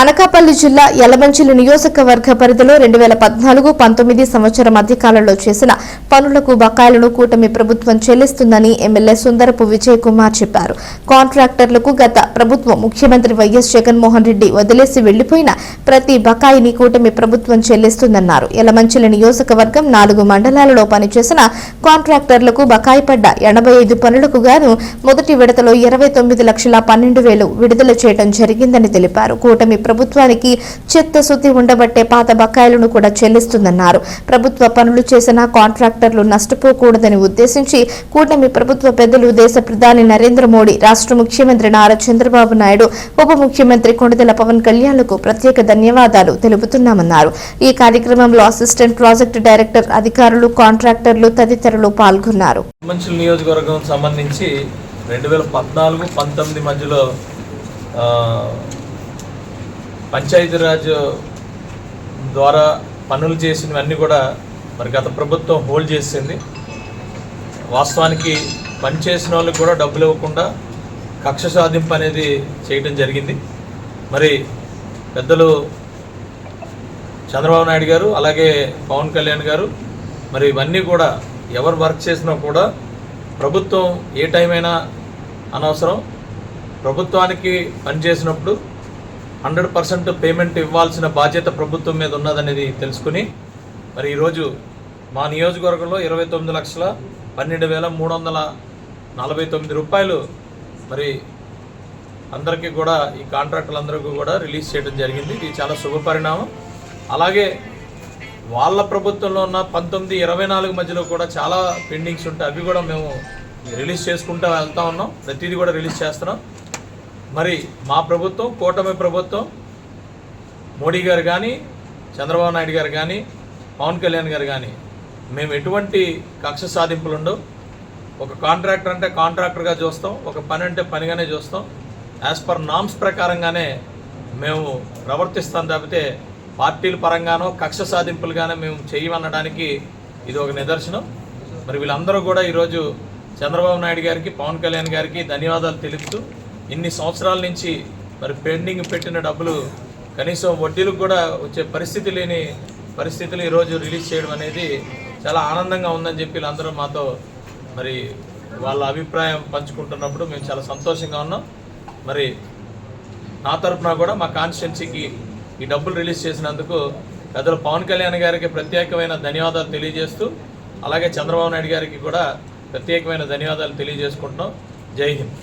అనకాపల్లి జిల్లా యలమంచిలి నియోజకవర్గ పరిధిలో రెండు వేల పద్నాలుగు పంతొమ్మిది సంవత్సరం మధ్యకాలంలో చేసిన పనులకు బకాయిలను కూటమి ప్రభుత్వం చెల్లిస్తుందని ఎమ్మెల్యే సుందరపు విజయ్ కుమార్ చెప్పారు. కాంట్రాక్టర్లకు గత ప్రభుత్వం ముఖ్యమంత్రి వైఎస్ జగన్మోహన్ రెడ్డి వదిలేసి వెళ్ళిపోయిన ప్రతి బకాయిని కూటమి ప్రభుత్వం చెల్లిస్తుందన్నారు. యలమంచిలి నియోజకవర్గం నాలుగు మండలాలలో పనిచేసిన కాంట్రాక్టర్లకు బకాయి పడ్డ ఎనభై ఐదు పనులకు గాను మొదటి విడతలో ఇరవై తొమ్మిది లక్షల పన్నెండు వేలు విడుదల చేయడం జరిగిందని తెలిపారు. కూటమి ప్రభుత్వానికి చిత్తశుద్ధి ఉండబట్టే పాత బకాయిలను కూడా చెల్లిస్తుందన్నారు. ప్రభుత్వ పనులు చేసిన కాంట్రాక్టర్లు నష్టపోకూడదని ఉద్దేశించి కూటమి ప్రభుత్వ పెద్దలు దేశ ప్రధాని నరేంద్ర మోడీ రాష్ట్ర ముఖ్యమంత్రి నారా చంద్రబాబు నాయుడు ఉప ముఖ్యమంత్రి కొణిదెల పవన్ కళ్యాణ్లకు ప్రత్యేక ధన్యవాదాలు తెలుపుతున్నామన్నారు. ఈ కార్యక్రమంలో అసిస్టెంట్ ప్రాజెక్టు డైరెక్టర్ అధికారులు కాంట్రాక్టర్లు తదితరులు పాల్గొన్నారు. నియోజకవర్గం సంబంధించి రెండు వేల పద్నాలుగు పంతొమ్మిది మధ్యలో పంచాయతీరాజ్ ద్వారా పనులు చేసినవన్నీ కూడా మరి గత ప్రభుత్వం హోల్డ్ చేసింది. వాస్తవానికి పని చేసిన వాళ్ళకి కూడా డబ్బులు ఇవ్వకుండా కక్ష సాధింపు అనేది చేయడం జరిగింది. మరి పెద్దలు చంద్రబాబు నాయుడు గారు అలాగే పవన్ కళ్యాణ్ గారు మరి ఇవన్నీ కూడా ఎవరు వర్క్ చేసినా కూడా ప్రభుత్వం ఏ టైం అయినా అనవసరం. ప్రభుత్వానికి పనిచేసినప్పుడు హండ్రెడ్ పర్సెంట్ పేమెంట్ ఇవ్వాల్సిన బాధ్యత ప్రభుత్వం మీద ఉన్నదనేది తెలుసుకుని మరి ఈరోజు మా నియోజకవర్గంలో ఇరవై తొమ్మిది లక్షల పన్నెండు వేల మూడు వందల నలభై తొమ్మిది రూపాయలు మరి అందరికీ కూడా ఈ కాంట్రాక్టులందరికీ కూడా రిలీజ్ చేయడం జరిగింది. ఇది చాలా శుభపరిణామం అలాగే వాళ్ళ ప్రభుత్వంలో ఉన్న పంతొమ్మిది ఇరవై నాలుగు మధ్యలో కూడా చాలా పెండింగ్స్ ఉంటాయి అవి కూడా మేము రిలీజ్ చేసుకుంటూ వెళ్తా ఉన్నాం. ప్రతిదీ కూడా రిలీజ్ చేస్తున్నాం. మరి మా ప్రభుత్వం కూటమి ప్రభుత్వం మోడీ గారు కానీ చంద్రబాబు నాయుడు గారు కానీ పవన్ కళ్యాణ్ గారు కానీ మేము ఎటువంటి కక్ష సాధింపులు ఉండవు. ఒక కాంట్రాక్టర్ అంటే కాంట్రాక్టర్గా చూస్తాం ఒక పని అంటే పనిగానే చూస్తాం. యాజ్ పర్ నామ్స్ ప్రకారంగానే మేము ప్రవర్తిస్తాం తప్పితే పార్టీల పరంగానో కక్ష సాధింపులుగానే మేము చేయమనడానికి ఇది ఒక నిదర్శనం. మరి వీళ్ళందరూ కూడా ఈరోజు చంద్రబాబు నాయుడు గారికి పవన్ కళ్యాణ్ గారికి ధన్యవాదాలు తెలుపుతూ ఇన్ని సంవత్సరాల నుంచి మరి పెండింగ్ పెట్టిన డబ్బులు కనీసం వడ్డీలకు కూడా వచ్చే పరిస్థితి లేని పరిస్థితులు ఈరోజు రిలీజ్ చేయడం అనేది చాలా ఆనందంగా ఉందని చెప్పి వీళ్ళందరూ మాతో మరి వాళ్ళ అభిప్రాయం పంచుకుంటున్నప్పుడు మేము చాలా సంతోషంగా ఉన్నాం. మరి నా తరపున కూడా మా కాన్స్టిట్యున్సీకి ఈ డబ్బులు రిలీజ్ చేసినందుకు పెద్దలు పవన్ కళ్యాణ్ గారికి ప్రత్యేకమైన ధన్యవాదాలు తెలియజేస్తూ అలాగే చంద్రబాబు నాయుడు గారికి కూడా ప్రత్యేకమైన ధన్యవాదాలు తెలియజేసుకుంటున్నాం. జై హింద్.